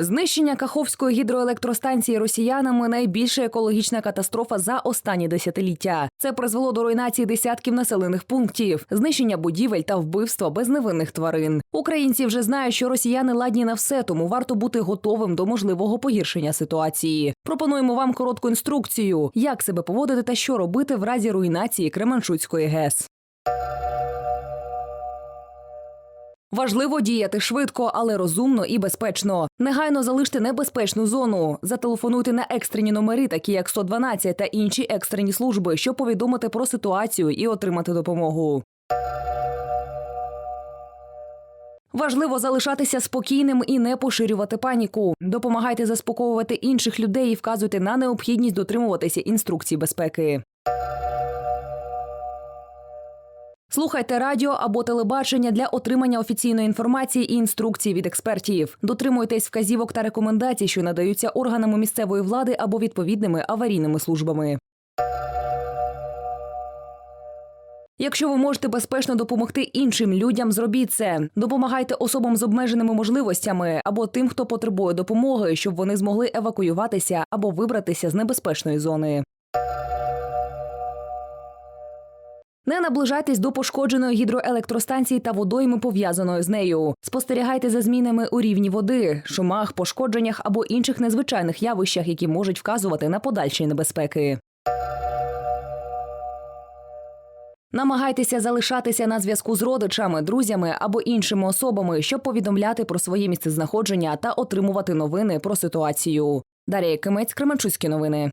Знищення Каховської гідроелектростанції росіянами найбільша екологічна катастрофа за останні десятиліття. Це призвело до руйнації десятків населених пунктів, знищення будівель та вбивства безневинних тварин. Українці вже знають, що росіяни ладні на все, тому варто бути готовим до можливого погіршення ситуації. Пропонуємо вам коротку інструкцію, як себе поводити та що робити в разі руйнації Кременчуцької ГЕС. Важливо діяти швидко, але розумно і безпечно. Негайно залиште небезпечну зону. Зателефонуйте на екстрені номери, такі як 112 та інші екстрені служби, щоб повідомити про ситуацію і отримати допомогу. Важливо залишатися спокійним і не поширювати паніку. Допомагайте заспокоювати інших людей і вказуйте на необхідність дотримуватися інструкцій безпеки. Слухайте радіо або телебачення для отримання офіційної інформації і інструкцій від експертів. Дотримуйтесь вказівок та рекомендацій, що надаються органами місцевої влади або відповідними аварійними службами. Якщо ви можете безпечно допомогти іншим людям, зробіть це. Допомагайте особам з обмеженими можливостями або тим, хто потребує допомоги, щоб вони змогли евакуюватися або вибратися з небезпечної зони. Не наближайтесь до пошкодженої гідроелектростанції та водойми, пов'язаної з нею. Спостерігайте за змінами у рівні води, шумах, пошкодженнях або інших незвичайних явищах, які можуть вказувати на подальші небезпеки. Намагайтеся залишатися на зв'язку з родичами, друзями або іншими особами, щоб повідомляти про своє місцезнаходження та отримувати новини про ситуацію. Дар'я Кимець, Кременчуцькі новини.